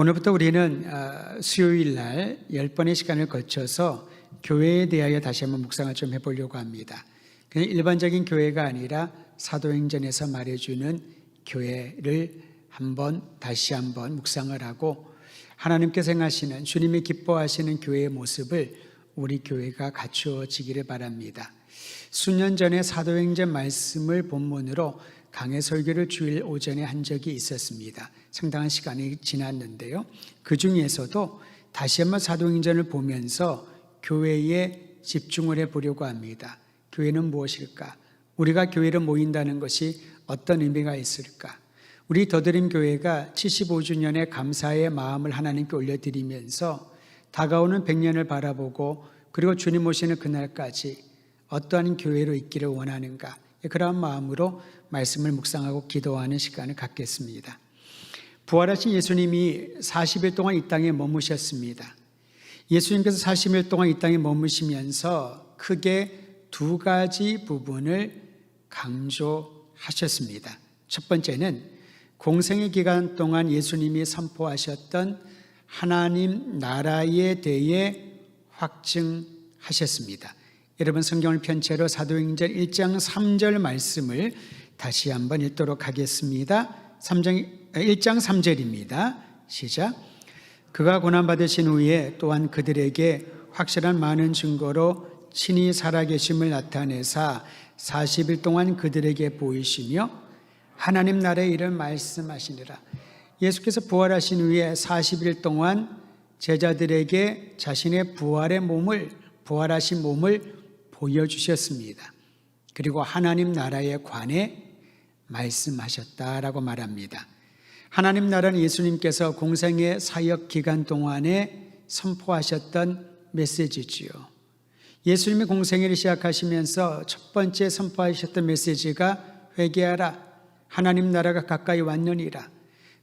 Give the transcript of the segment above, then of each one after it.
오늘부터 우리는 어, 수요일 날 10번의 시간을 거쳐서 교회에 대하여 다시 한번 묵상을 좀 해보려고 합니다. 그냥 일반적인 교회가 아니라 사도행전에서 말해주는 교회를 한번 다시 한번 묵상을 하고 하나님께서 행하시는 주님이 기뻐하시는 교회의 모습을 우리 교회가 갖추어지기를 바랍니다. 수년 전에 사도행전 말씀을 본문으로 강해 설교를 주일 오전에 한 적이 있었습니다. 상당한 시간이 지났는데요. 그 중에서도 다시 한번 사도행전을 보면서 교회에 집중을 해 보려고 합니다. 교회는 무엇일까? 우리가 교회로 모인다는 것이 어떤 의미가 있을까? 우리 더드림 교회가 75주년의 감사의 마음을 하나님께 올려드리면서 다가오는 100년을 바라보고 그리고 주님 오시는 그날까지 어떠한 교회로 있기를 원하는가? 그러한 마음으로 말씀을 묵상하고 기도하는 시간을 갖겠습니다. 부활하신 예수님이 40일 동안 이 땅에 머무셨습니다. 예수님께서 40일 동안 이 땅에 머무시면서 크게 두 가지 부분을 강조하셨습니다. 첫 번째는 공생의 기간 동안 예수님이 선포하셨던 하나님 나라에 대해 확증하셨습니다. 여러분 성경을 편채로 사도행전 1장 3절 말씀을 다시 한번 읽도록 하겠습니다. 3장 1장 3절입니다. 시작. 그가 고난 받으신 후에 또한 그들에게 확실한 많은 증거로 친히 살아계심을 나타내사 40일 동안 그들에게 보이시며 하나님 나라의 일을 말씀하시니라. 예수께서 부활하신 후에 40일 동안 제자들에게 자신의 부활의 몸을 부활하신 몸을 보여주셨습니다. 그리고 하나님 나라에 관해 말씀하셨다라고 말합니다. 하나님 나라는 예수님께서 공생의 사역 기간 동안에 선포하셨던 메시지지요. 예수님이 공생애를 시작하시면서 첫 번째 선포하셨던 메시지가 회개하라. 하나님 나라가 가까이 왔느니라.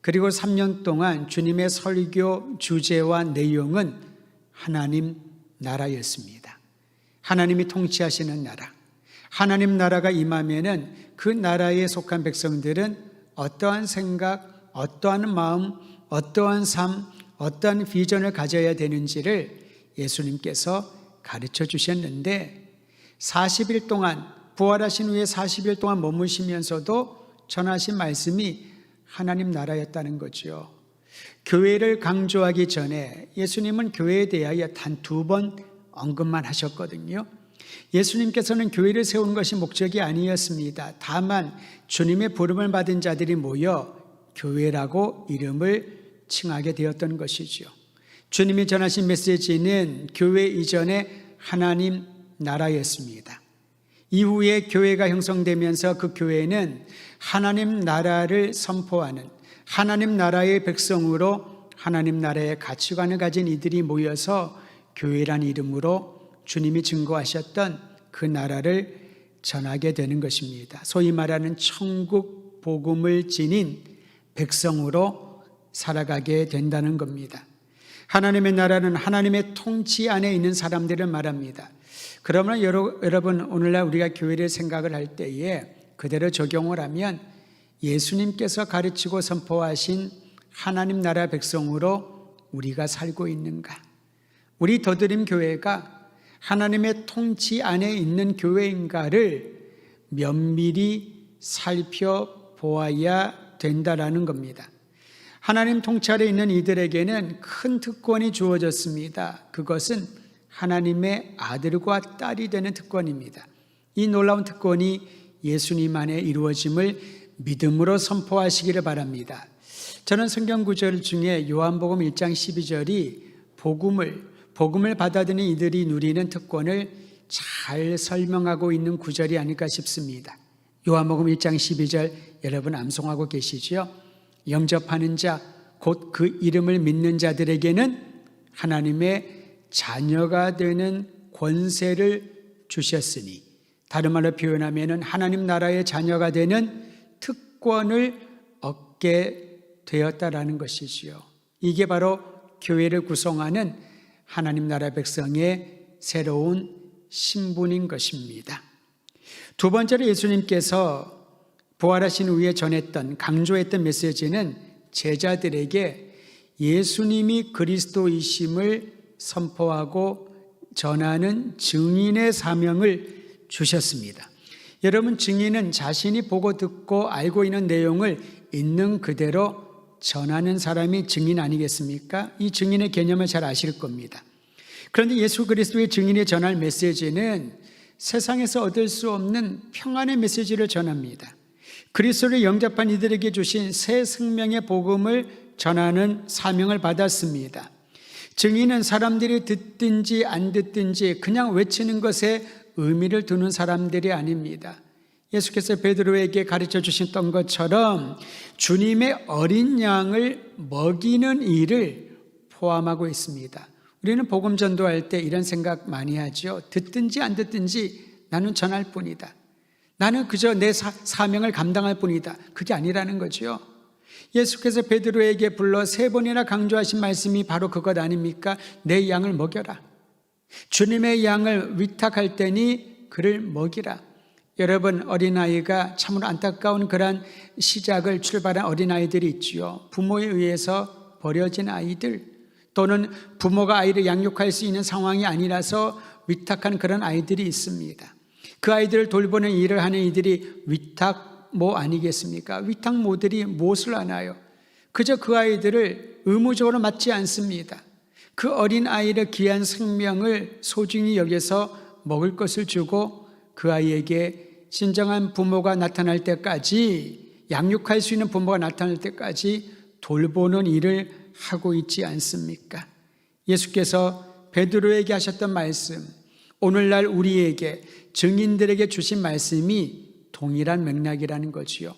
그리고 3년 동안 주님의 설교 주제와 내용은 하나님 나라였습니다. 하나님이 통치하시는 나라. 하나님 나라가 임하면은 그 나라에 속한 백성들은 어떠한 생각, 어떠한 마음, 어떠한 삶, 어떠한 비전을 가져야 되는지를 예수님께서 가르쳐 주셨는데 40일 동안 부활하신 후에 40일 동안 머무시면서도 전하신 말씀이 하나님 나라였다는 거죠. 교회를 강조하기 전에 예수님은 교회에 대하여 단 두 번 언급만 하셨거든요. 예수님께서는 교회를 세우는 것이 목적이 아니었습니다. 다만 주님의 부름을 받은 자들이 모여 교회라고 이름을 칭하게 되었던 것이죠. 주님이 전하신 메시지는 교회 이전의 하나님 나라였습니다. 이후에 교회가 형성되면서 그 교회는 하나님 나라를 선포하는 하나님 나라의 백성으로 하나님 나라의 가치관을 가진 이들이 모여서 교회란 이름으로 주님이 증거하셨던 그 나라를 전하게 되는 것입니다. 소위 말하는 천국 복음을 지닌 백성으로 살아가게 된다는 겁니다. 하나님의 나라는 하나님의 통치 안에 있는 사람들을 말합니다. 그러면 여러분 오늘날 우리가 교회를 생각을 할 때에 그대로 적용을 하면 예수님께서 가르치고 선포하신 하나님 나라 백성으로 우리가 살고 있는가? 우리 더드림 교회가 하나님의 통치 안에 있는 교회인가를 면밀히 살펴보아야 된다라는 겁니다. 하나님 통치 아래 있는 이들에게는 큰 특권이 주어졌습니다. 그것은 하나님의 아들과 딸이 되는 특권입니다. 이 놀라운 특권이 예수님 안에 이루어짐을 믿음으로 선포하시기를 바랍니다. 저는 성경 구절 중에 요한복음 1장 12절이 복음을 복음을 받아들인 이들이 누리는 특권을 잘 설명하고 있는 구절이 아닐까 싶습니다. 요한복음 1장 12절 여러분 암송하고 계시죠? 영접하는 자, 곧 그 이름을 믿는 자들에게는 하나님의 자녀가 되는 권세를 주셨으니 다른 말로 표현하면 하나님 나라의 자녀가 되는 특권을 얻게 되었다라는 것이지요. 이게 바로 교회를 구성하는 하나님 나라 백성의 새로운 신분인 것입니다. 두 번째로 예수님께서 부활하신 후에 전했던 강조했던 메시지는 제자들에게 예수님이 그리스도이심을 선포하고 전하는 증인의 사명을 주셨습니다. 여러분, 증인은 자신이 보고 듣고 알고 있는 내용을 있는 그대로 전하는 사람이 증인 아니겠습니까? 이 증인의 개념을 잘 아실 겁니다. 그런데 예수 그리스도의 증인이 전할 메시지는 세상에서 얻을 수 없는 평안의 메시지를 전합니다. 그리스도를 영접한 이들에게 주신 새 생명의 복음을 전하는 사명을 받았습니다. 증인은 사람들이 듣든지 안 듣든지 그냥 외치는 것에 의미를 두는 사람들이 아닙니다. 예수께서 베드로에게 가르쳐 주셨던 것처럼 주님의 어린 양을 먹이는 일을 포함하고 있습니다. 우리는 복음 전도할 때 이런 생각 많이 하죠. 듣든지 안 듣든지 나는 전할 뿐이다. 나는 그저 내 사, 사명을 감당할 뿐이다. 그게 아니라는 거죠. 예수께서 베드로에게 불러 세 번이나 강조하신 말씀이 바로 그것 아닙니까? 내 양을 먹여라. 주님의 양을 위탁할 때니 그를 먹이라. 여러분 어린아이가 참으로 안타까운 그러한 시작을 출발한 어린아이들이 있지요. 부모에 의해서 버려진 아이들 또는 부모가 아이를 양육할 수 있는 상황이 아니라서 위탁한 그런 아이들이 있습니다. 그 아이들을 돌보는 일을 하는 이들이 위탁모 아니겠습니까? 위탁모들이 무엇을 하나요? 그저 그 아이들을 의무적으로 맞지 않습니다. 그 어린 아이를 귀한 생명을 소중히 여겨서 먹을 것을 주고 그 아이에게 진정한 부모가 나타날 때까지 양육할 수 있는 부모가 나타날 때까지 돌보는 일을 하고 있지 않습니까? 예수께서 베드로에게 하셨던 말씀, 오늘날 우리에게 증인들에게 주신 말씀이 동일한 맥락이라는 거지요.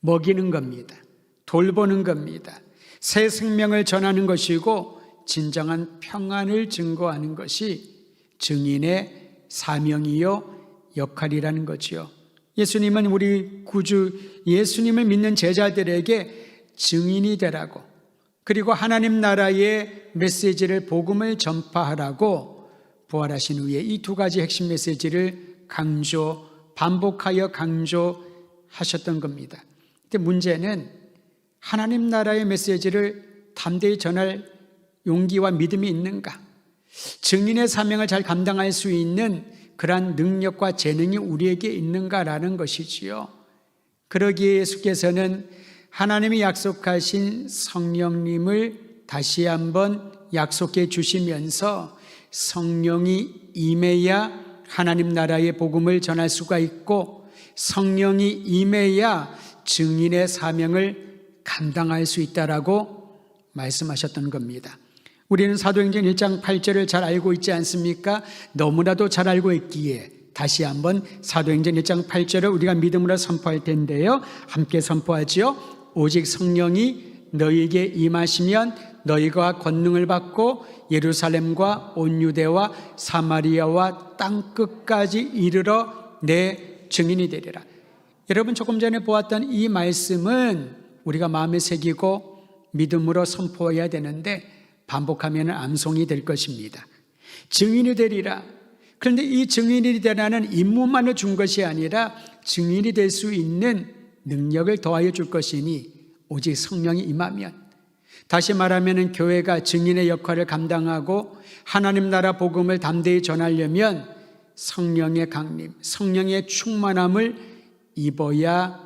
먹이는 겁니다. 돌보는 겁니다. 새 생명을 전하는 것이고 진정한 평안을 증거하는 것이 증인의 사명이요 역할이라는 거지요. 예수님은 우리 구주 예수님을 믿는 제자들에게 증인이 되라고 그리고 하나님 나라의 메시지를 복음을 전파하라고 부활하신 후에 이 두 가지 핵심 메시지를 강조 반복하여 강조하셨던 겁니다. 근데 문제는 하나님 나라의 메시지를 담대히 전할 용기와 믿음이 있는가? 증인의 사명을 잘 감당할 수 있는 그러한 능력과 재능이 우리에게 있는가라는 것이지요. 그러기에 예수께서는 하나님이 약속하신 성령님을 다시 한번 약속해 주시면서 성령이 임해야 하나님 나라의 복음을 전할 수가 있고 성령이 임해야 증인의 사명을 감당할 수 있다라고 말씀하셨던 겁니다. 우리는 사도행전 1장 8절을 잘 알고 있지 않습니까? 너무나도 잘 알고 있기에 다시 한번 사도행전 1장 8절을 우리가 믿음으로 선포할 텐데요. 함께 선포하지요. 오직 성령이 너희에게 임하시면 너희가 권능을 받고 예루살렘과 온 유대와 사마리아와 땅 끝까지 이르러 내 증인이 되리라. 여러분 조금 전에 보았던 이 말씀은 우리가 마음에 새기고 믿음으로 선포해야 되는데 반복하면 암송이 될 것입니다. 증인이 되리라. 그런데 이 증인이 되라는 임무만을 준 것이 아니라 증인이 될 수 있는 능력을 더하여 줄 것이니 오직 성령이 임하면 다시 말하면 교회가 증인의 역할을 감당하고 하나님 나라 복음을 담대히 전하려면 성령의 강림, 성령의 충만함을 입어야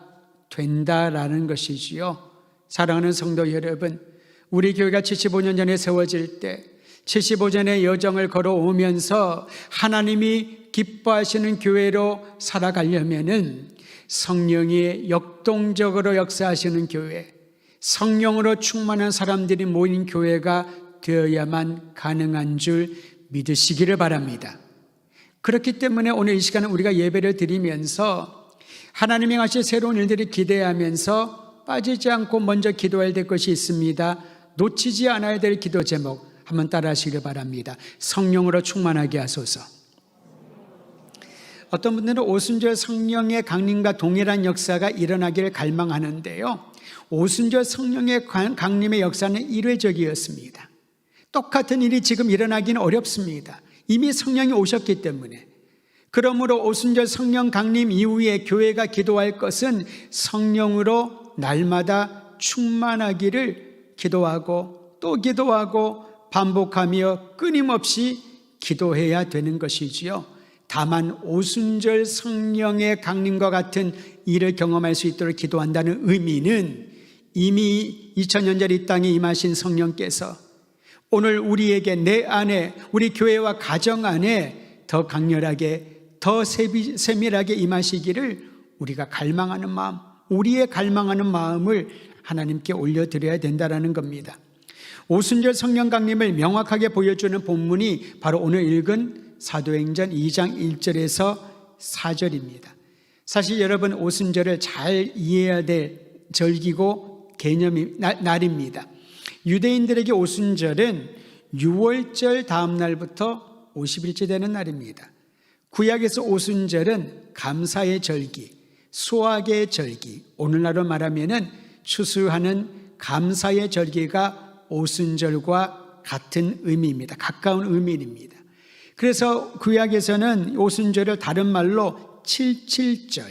된다라는 것이지요. 사랑하는 성도 여러분, 우리 교회가 75년 전에 세워질 때 75년의 여정을 걸어오면서 하나님이 기뻐하시는 교회로 살아가려면은 성령이 역동적으로 역사하시는 교회, 성령으로 충만한 사람들이 모인 교회가 되어야만 가능한 줄 믿으시기를 바랍니다. 그렇기 때문에 오늘 이 시간은 우리가 예배를 드리면서 하나님이 하실 새로운 일들을 기대하면서 빠지지 않고 먼저 기도해야 될 것이 있습니다. 놓치지 않아야 될 기도 제목 한번 따라 하시길 바랍니다. 성령으로 충만하게 하소서. 어떤 분들은 오순절 성령의 강림과 동일한 역사가 일어나기를 갈망하는데요. 오순절 성령의 강림의 역사는 일회적이었습니다. 똑같은 일이 지금 일어나기는 어렵습니다. 이미 성령이 오셨기 때문에. 그러므로 오순절 성령 강림 이후에 교회가 기도할 것은 성령으로 날마다 충만하기를 기도하고 또 기도하고 반복하며 끊임없이 기도해야 되는 것이지요. 다만 오순절 성령의 강림과 같은 일을 경험할 수 있도록 기도한다는 의미는 이미 2000년 전 이 땅에 임하신 성령께서 오늘 우리에게 내 안에 우리 교회와 가정 안에 더 강렬하게 더 세밀하게 임하시기를 우리가 갈망하는 마음, 우리의 갈망하는 마음을 하나님께 올려드려야 된다라는 겁니다. 오순절 성령 강림을 명확하게 보여주는 본문이 바로 오늘 읽은 사도행전 2장 1절에서 4절입니다. 사실 여러분 오순절을 잘 이해해야 될 절기고 개념이 나- 날입니다. 유대인들에게 오순절은 6월절 다음 날부터 50일째 되는 날입니다. 구약에서 오순절은 감사의 절기, 수확의 절기, 오늘날로 말하면은 추수하는 감사의 절기가 오순절과 같은 의미입니다. 가까운 의미입니다. 그래서 구약에서는 오순절을 다른 말로 77절,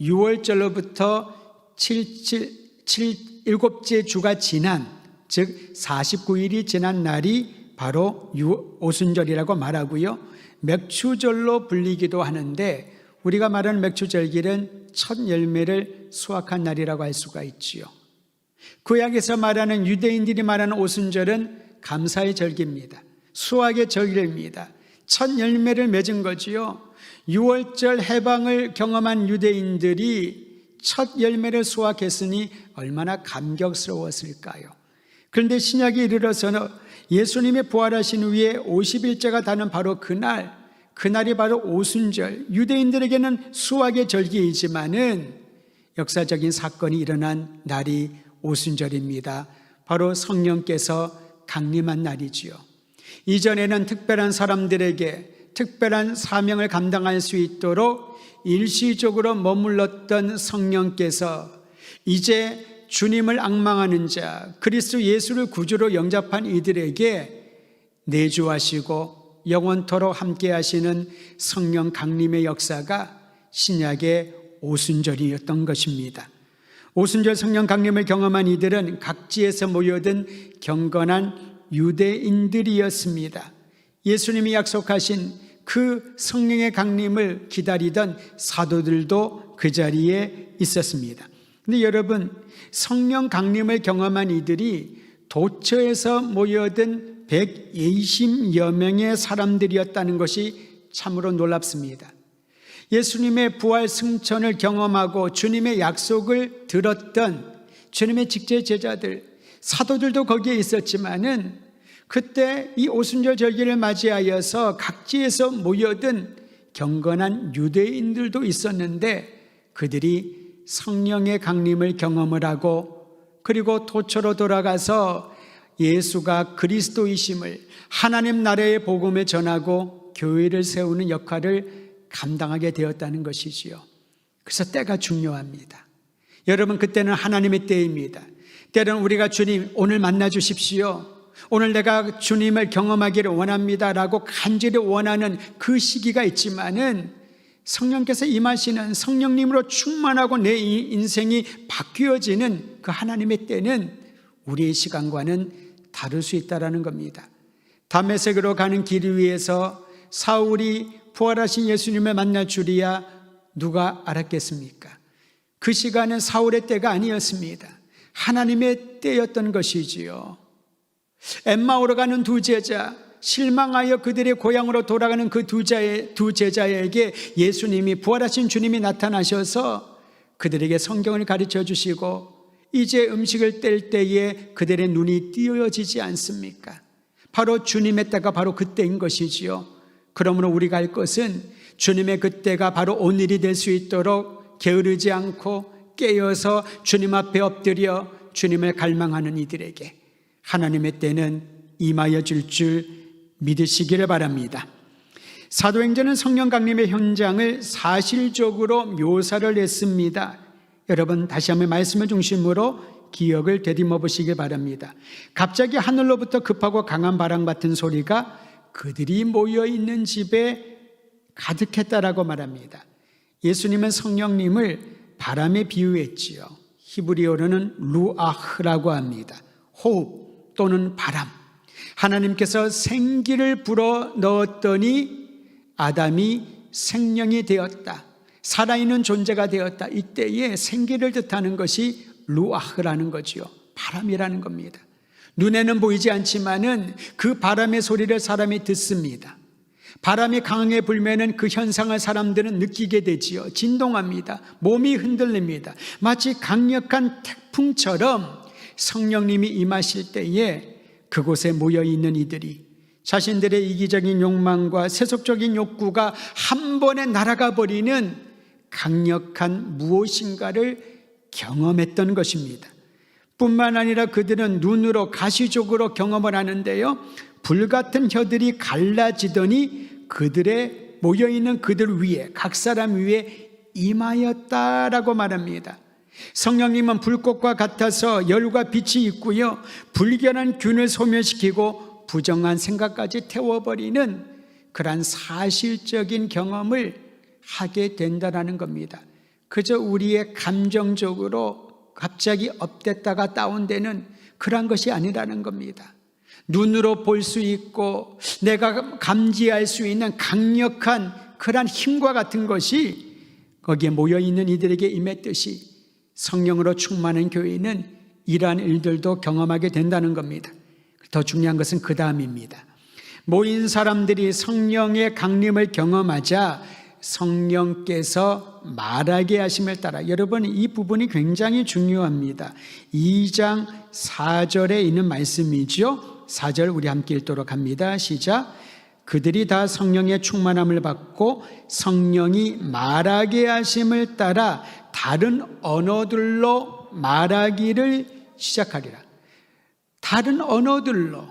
6월절로부터 77, 7, 일곱째 주가 지난, 즉 49일이 지난 날이 바로 유- 오순절이라고 말하고요. 맥추절로 불리기도 하는데 우리가 말하는 맥추절기는 첫 열매를 수확한 날이라고 할 수가 있지요. 구약에서 말하는 유대인들이 말하는 오순절은 감사의 절기입니다. 수확의 절기입니다. 첫 열매를 맺은 거지요. 6월절 해방을 경험한 유대인들이 첫 열매를 수확했으니 얼마나 감격스러웠을까요? 그런데 신약이 이르러서는 예수님의 부활하신 후에 50일째가 다는 바로 그날, 그날이 바로 오순절, 유대인들에게는 수확의 절기이지만은 역사적인 사건이 일어난 날이 오순절입니다. 바로 성령께서 강림한 날이지요. 이전에는 특별한 사람들에게 특별한 사명을 감당할 수 있도록 일시적으로 머물렀던 성령께서 이제 주님을 악망하는 자, 그리스도 예수를 구주로 영접한 이들에게 내주하시고 영원토록 함께 하시는 성령 강림의 역사가 신약의 오순절이었던 것입니다. 오순절 성령 강림을 경험한 이들은 각지에서 모여든 경건한 유대인들이었습니다. 예수님이 약속하신 그 성령의 강림을 기다리던 사도들도 그 자리에 있었습니다. 근데 여러분, 성령 강림을 경험한 이들이 도처에서 모여든 120여 명의 사람들이었다는 것이 참으로 놀랍습니다. 예수님의 부활 승천을 경험하고 주님의 약속을 들었던 주님의 직제 제자들, 사도들도 거기에 있었지만은 그때 이 오순절 절기를 맞이하여서 각지에서 모여든 경건한 유대인들도 있었는데 그들이 성령의 강림을 경험을 하고 그리고 도처로 돌아가서 예수가 그리스도이심을 하나님 나라의 복음을 전하고 교회를 세우는 역할을 감당하게 되었다는 것이지요. 그래서 때가 중요합니다. 여러분, 그때는 하나님의 때입니다. 때는 우리가 주님 오늘 만나 주십시오. 오늘 내가 주님을 경험하기를 원합니다 라고 간절히 원하는 그 시기가 있지만은 성령께서 임하시는 성령님으로 충만하고 내 인생이 바뀌어지는 그 하나님의 때는 우리의 시간과는 다를 수 있다라는 겁니다. 담메색으로 가는 길 위에서 사울이 부활하신 예수님을 만나 주리야 누가 알았겠습니까? 그 시간은 사울의 때가 아니었습니다. 하나님의 때였던 것이지요. 엠마오로 가는 두 제자, 실망하여 그들의 고향으로 돌아가는 그두두 제자에게 예수님이 부활하신 주님이 나타나셔서 그들에게 성경을 가르쳐 주시고 이제 음식을 뗄 때에 그들의 눈이 띄어지지 않습니까? 바로 주님의 때가 바로 그때인 것이지요. 그러므로 우리가 할 것은 주님의 그때가 바로 오늘이 될 수 있도록 게으르지 않고 깨어서 주님 앞에 엎드려 주님을 갈망하는 이들에게 하나님의 때는 임하여 줄 줄 믿으시기를 바랍니다. 사도행전은 성령 강림의 현장을 사실적으로 묘사를 했습니다. 여러분 다시 한번 말씀을 중심으로 기억을 되짚어 보시길 바랍니다. 갑자기 하늘로부터 급하고 강한 바람 같은 소리가 그들이 모여 있는 집에 가득했다라고 말합니다. 예수님은 성령님을 바람에 비유했지요. 히브리어로는 루아흐라고 합니다. 호흡, 또는 바람. 하나님께서 생기를 불어 넣었더니 아담이 생명이 되었다. 살아있는 존재가 되었다. 이때에 생기를 뜻하는 것이 루아흐라는 거지요. 바람이라는 겁니다. 눈에는 보이지 않지만은 그 바람의 소리를 사람이 듣습니다. 바람이 강하게 불면은 그 현상을 사람들은 느끼게 되지요. 진동합니다. 몸이 흔들립니다. 마치 강력한 태풍처럼 성령님이 임하실 때에 그곳에 모여 있는 이들이 자신들의 이기적인 욕망과 세속적인 욕구가 한 번에 날아가 버리는 강력한 무엇인가를 경험했던 것입니다. 뿐만 아니라 그들은 눈으로 가시적으로 경험을 하는데요. 불같은 혀들이 갈라지더니 그들의 모여있는 그들 위에, 각 사람 위에 임하였다라고 말합니다. 성령님은 불꽃과 같아서 열과 빛이 있고요. 불결한 균을 소멸시키고 부정한 생각까지 태워버리는 그러한 사실적인 경험을 하게 된다라는 겁니다. 그저 우리의 감정적으로 갑자기 업됐다가 다운되는 그러한 것이 아니라는 겁니다. 눈으로 볼 수 있고 내가 감지할 수 있는 강력한 그러한 힘과 같은 것이 거기에 모여 있는 이들에게 임했듯이 성령으로 충만한 교회는 이러한 일들도 경험하게 된다는 겁니다. 더 중요한 것은 그 다음입니다. 모인 사람들이 성령의 강림을 경험하자 성령께서 말하게 하심을 따라 여러분 이 부분이 굉장히 중요합니다. 2장 4절에 있는 말씀이죠. 4절 우리 함께 읽도록 합니다. 시작. 그들이 다 성령의 충만함을 받고 성령이 말하게 하심을 따라 다른 언어들로 말하기를 시작하리라. 다른 언어들로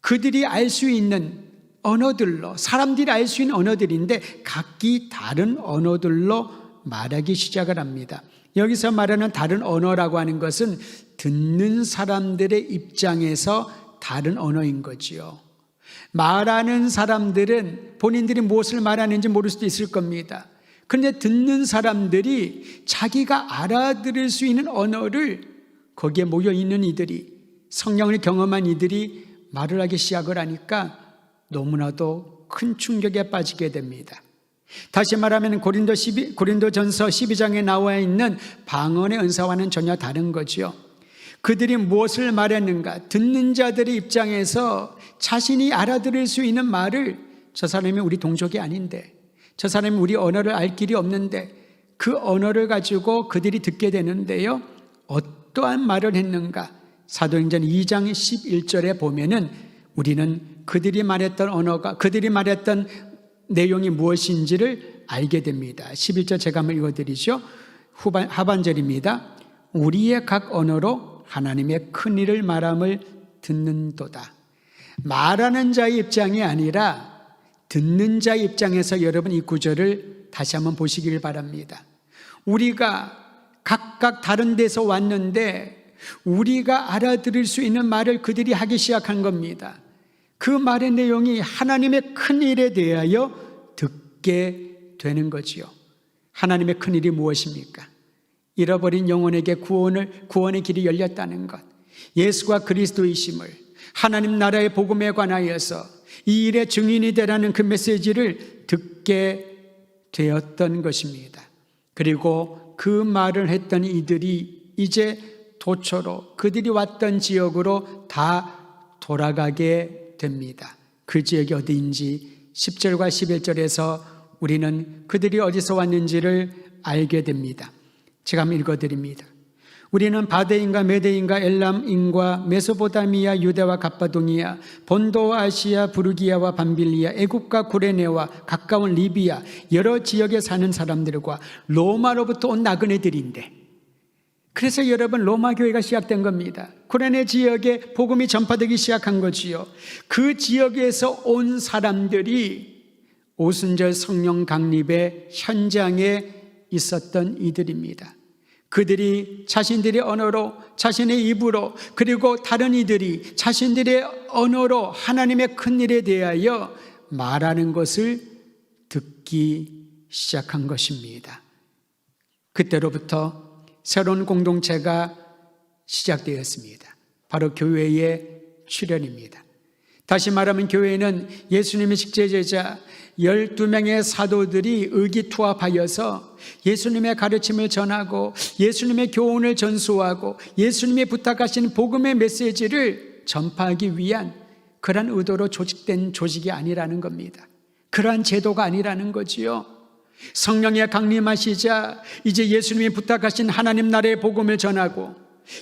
그들이 알 수 있는 언어들로 사람들이 알 수 있는 언어들인데 각기 다른 언어들로 말하기 시작을 합니다. 여기서 말하는 다른 언어라고 하는 것은 듣는 사람들의 입장에서 다른 언어인 거지요. 말하는 사람들은 본인들이 무엇을 말하는지 모를 수도 있을 겁니다. 그런데 듣는 사람들이 자기가 알아들을 수 있는 언어를 거기에 모여 있는 이들이 성령을 경험한 이들이 말을 하기 시작을 하니까 너무나도 큰 충격에 빠지게 됩니다. 다시 말하면 고린도 12, 고린도전서 12장에 나와 있는 방언의 은사와는 전혀 다른 거지요. 그들이 무엇을 말했는가? 듣는 자들의 입장에서 자신이 알아들을 수 있는 말을 저 사람이 우리 동족이 아닌데, 저 사람이 우리 언어를 알 길이 없는데, 그 언어를 가지고 그들이 듣게 되는데요. 어떠한 말을 했는가? 사도행전 2장 11절에 보면은 우리는 그들이 말했던 언어가, 그들이 말했던 내용이 무엇인지를 알게 됩니다. 11절 제가 한번 읽어드리죠. 후반, 하반절입니다. 우리의 각 언어로 하나님의 큰 일을 말함을 듣는도다. 말하는 자의 입장이 아니라 듣는 자의 입장에서 여러분 이 구절을 다시 한번 보시길 바랍니다. 우리가 각각 다른 데서 왔는데 우리가 알아들을 수 있는 말을 그들이 하기 시작한 겁니다. 그 말의 내용이 하나님의 큰 일에 대하여 듣게 되는 거지요. 하나님의 큰 일이 무엇입니까? 잃어버린 영혼에게 구원을 구원의 길이 열렸다는 것. 예수가 그리스도이심을 하나님 나라의 복음에 관하여서 이 일의 증인이 되라는 그 메시지를 듣게 되었던 것입니다. 그리고 그 말을 했던 이들이 이제 도처로 그들이 왔던 지역으로 다 돌아가게 됩니다. 그 지역이 어디인지 10절과 11절에서 우리는 그들이 어디서 왔는지를 알게 됩니다. 제가 한번 읽어드립니다. 우리는 바데인과 메데인과 엘람인과 메소포타미아, 유대와 갑바동이아, 본도 아시아, 부르기아와 밤빌리아, 애국과 구레네와 가까운 리비아 여러 지역에 사는 사람들과 로마로부터 온 나그네들인데 그래서 여러분 로마 교회가 시작된 겁니다. 구레네 지역에 복음이 전파되기 시작한 거지요. 그 지역에서 온 사람들이 오순절 성령 강립의 현장에 있었던 이들입니다. 그들이 자신들의 언어로, 자신의 입으로, 그리고 다른 이들이 자신들의 언어로 하나님의 큰 일에 대하여 말하는 것을 듣기 시작한 것입니다. 그때로부터 새로운 공동체가 시작되었습니다. 바로 교회의 출현입니다. 다시 말하면 교회는 예수님의 식제제자 12명의 사도들이 의기투합하여서 예수님의 가르침을 전하고 예수님의 교훈을 전수하고 예수님의 부탁하신 복음의 메시지를 전파하기 위한 그러한 의도로 조직된 조직이 아니라는 겁니다. 그러한 제도가 아니라는 거지요. 성령의 강림하시자 이제 예수님이 부탁하신 하나님 나라의 복음을 전하고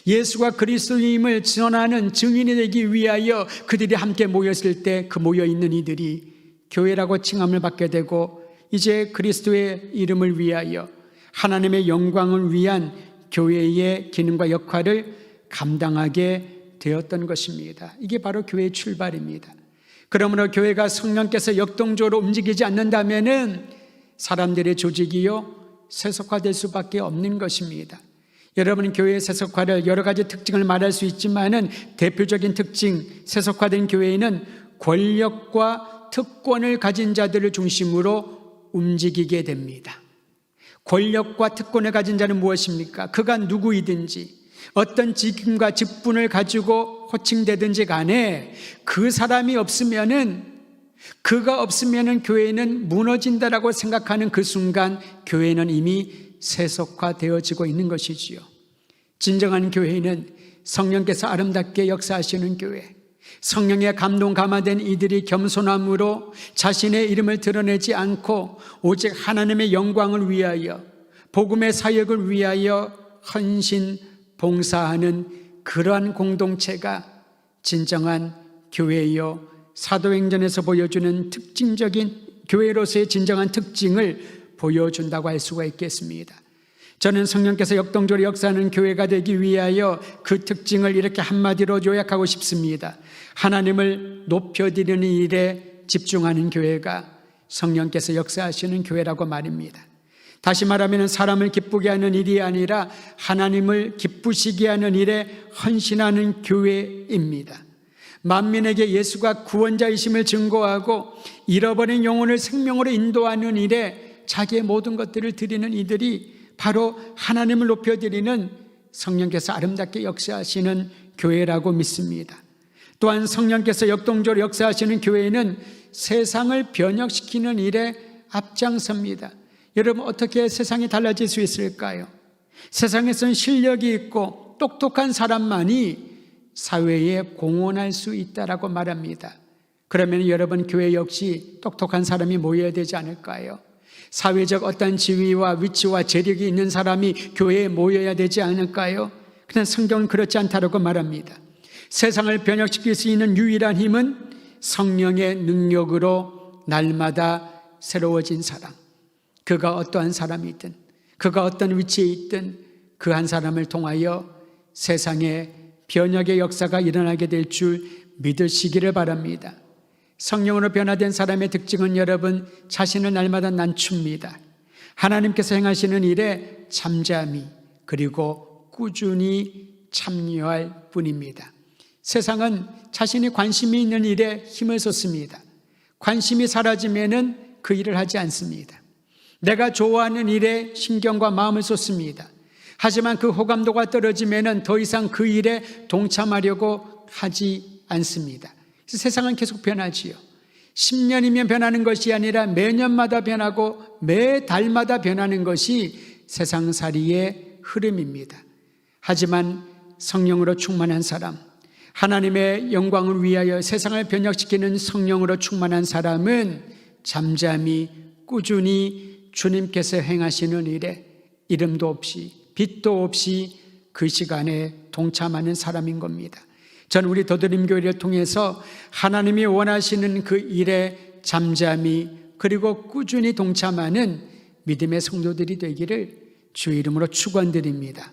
예수가 그리스도임을 전하는 증인이 되기 위하여 그들이 함께 모였을 때 그 모여 있는 이들이 교회라고 칭함을 받게 되고 이제 그리스도의 이름을 위하여 하나님의 영광을 위한 교회의 기능과 역할을 감당하게 되었던 것입니다. 이게 바로 교회의 출발입니다. 그러므로 교회가 성령께서 역동적으로 움직이지 않는다면은 사람들의 조직이요 세속화될 수밖에 없는 것입니다. 여러분 교회의 세속화를 여러 가지 특징을 말할 수 있지만은 대표적인 특징 세속화된 교회에는 권력과 특권을 가진 자들을 중심으로 움직이게 됩니다. 권력과 특권을 가진 자는 무엇입니까? 그가 누구이든지 어떤 직임과 직분을 가지고 호칭되든지 간에 그 사람이 없으면은 그가 없으면은 교회는 무너진다라고 생각하는 그 순간 교회는 이미 세속화되어지고 있는 것이지요. 진정한 교회는 성령께서 아름답게 역사하시는 교회, 성령의 감동 감화된 이들이 겸손함으로 자신의 이름을 드러내지 않고 오직 하나님의 영광을 위하여 복음의 사역을 위하여 헌신 봉사하는 그러한 공동체가 진정한 교회요 사도행전에서 보여주는 특징적인 교회로서의 진정한 특징을 보여준다고 할 수가 있겠습니다. 저는 성령께서 역동적으로 역사하는 교회가 되기 위하여 그 특징을 이렇게 한마디로 요약하고 싶습니다. 하나님을 높여드리는 일에 집중하는 교회가 성령께서 역사하시는 교회라고 말입니다. 다시 말하면 사람을 기쁘게 하는 일이 아니라 하나님을 기쁘시게 하는 일에 헌신하는 교회입니다. 만민에게 예수가 구원자이심을 증거하고 잃어버린 영혼을 생명으로 인도하는 일에 자기의 모든 것들을 드리는 이들이 바로 하나님을 높여드리는 성령께서 아름답게 역사하시는 교회라고 믿습니다. 또한 성령께서 역동적으로 역사하시는 교회는 세상을 변혁시키는 일에 앞장섭니다. 여러분 어떻게 세상이 달라질 수 있을까요? 세상에서는 실력이 있고 똑똑한 사람만이 사회에 공헌할 수 있다라고 말합니다. 그러면 여러분 교회 역시 똑똑한 사람이 모여야 되지 않을까요? 사회적 어떤 지위와 위치와 재력이 있는 사람이 교회에 모여야 되지 않을까요? 그냥 성경은 그렇지 않다고 말합니다. 세상을 변혁시킬 수 있는 유일한 힘은 성령의 능력으로 날마다 새로워진 사람. 그가 어떠한 사람이든, 그가 어떤 위치에 있든 그 한 사람을 통하여 세상에 변혁의 역사가 일어나게 될 줄 믿으시기를 바랍니다. 성령으로 변화된 사람의 특징은 여러분 자신을 날마다 낮춥니다. 하나님께서 행하시는 일에 잠잠히 그리고 꾸준히 참여할 뿐입니다. 세상은 자신이 관심이 있는 일에 힘을 쏟습니다. 관심이 사라지면은 그 일을 하지 않습니다. 내가 좋아하는 일에 신경과 마음을 쏟습니다. 하지만 그 호감도가 떨어지면은 더 이상 그 일에 동참하려고 하지 않습니다. 세상은 계속 변하지요. 10년이면 변하는 것이 아니라 매년마다 변하고 매 달마다 변하는 것이 세상살이의 흐름입니다. 하지만 성령으로 충만한 사람, 하나님의 영광을 위하여 세상을 변혁시키는 성령으로 충만한 사람은 잠잠히 꾸준히 주님께서 행하시는 일에 이름도 없이 빛도 없이 그 시간에 동참하는 사람인 겁니다. 저는 우리 더드림 교회를 통해서 하나님이 원하시는 그 일에 잠잠히 그리고 꾸준히 동참하는 믿음의 성도들이 되기를 주의 이름으로 축원드립니다.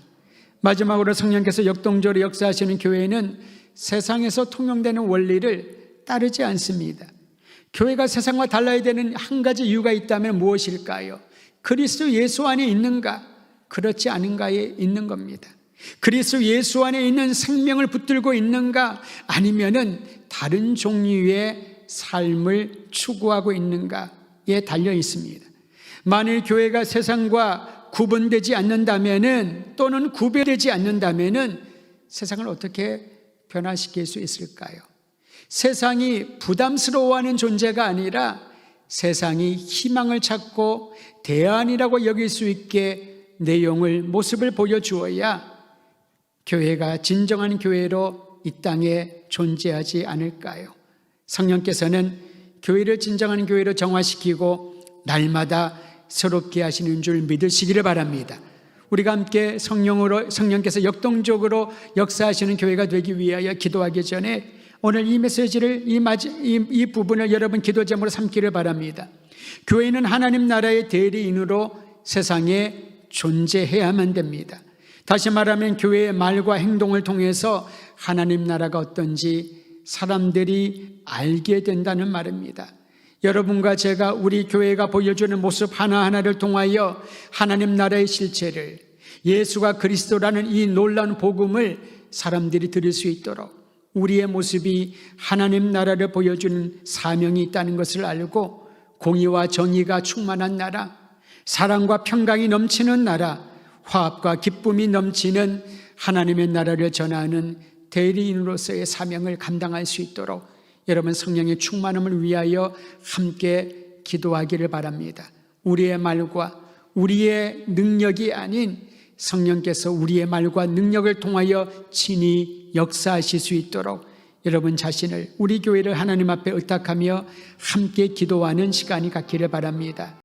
마지막으로 성령께서 역동적으로 역사하시는 교회는 세상에서 통용되는 원리를 따르지 않습니다. 교회가 세상과 달라야 되는 한 가지 이유가 있다면 무엇일까요? 그리스도 예수 안에 있는가? 그렇지 않은가에 있는 겁니다. 그리스도 예수 안에 있는 생명을 붙들고 있는가? 아니면은 다른 종류의 삶을 추구하고 있는가에 달려 있습니다. 만일 교회가 세상과 구분되지 않는다면은 또는 구별되지 않는다면은 세상을 어떻게 변화시킬 수 있을까요? 세상이 부담스러워하는 존재가 아니라 세상이 희망을 찾고 대안이라고 여길 수 있게 내용을 모습을 보여주어야 교회가 진정한 교회로 이 땅에 존재하지 않을까요? 성령께서는 교회를 진정한 교회로 정화시키고 날마다 새롭게 하시는 줄 믿으시기를 바랍니다. 우리가 함께 성령으로 성령께서 역동적으로 역사하시는 교회가 되기 위하여 기도하기 전에 오늘 이 메시지를 이, 마지, 이, 이 부분을 여러분 기도 제목으로 삼기를 바랍니다. 교회는 하나님 나라의 대리인으로 세상에 존재해야만 됩니다. 다시 말하면 교회의 말과 행동을 통해서 하나님 나라가 어떤지 사람들이 알게 된다는 말입니다. 여러분과 제가 우리 교회가 보여주는 모습 하나하나를 통하여 하나님 나라의 실체를 예수가 그리스도라는 이 놀라운 복음을 사람들이 들을 수 있도록 우리의 모습이 하나님 나라를 보여주는 사명이 있다는 것을 알고 공의와 정의가 충만한 나라, 사랑과 평강이 넘치는 나라, 화합과 기쁨이 넘치는 하나님의 나라를 전하는 대리인으로서의 사명을 감당할 수 있도록 여러분 성령의 충만함을 위하여 함께 기도하기를 바랍니다. 우리의 말과 우리의 능력이 아닌 성령께서 우리의 말과 능력을 통하여 친히 역사하실 수 있도록 여러분 자신을 우리 교회를 하나님 앞에 의탁하며 함께 기도하는 시간이 갖기를 바랍니다.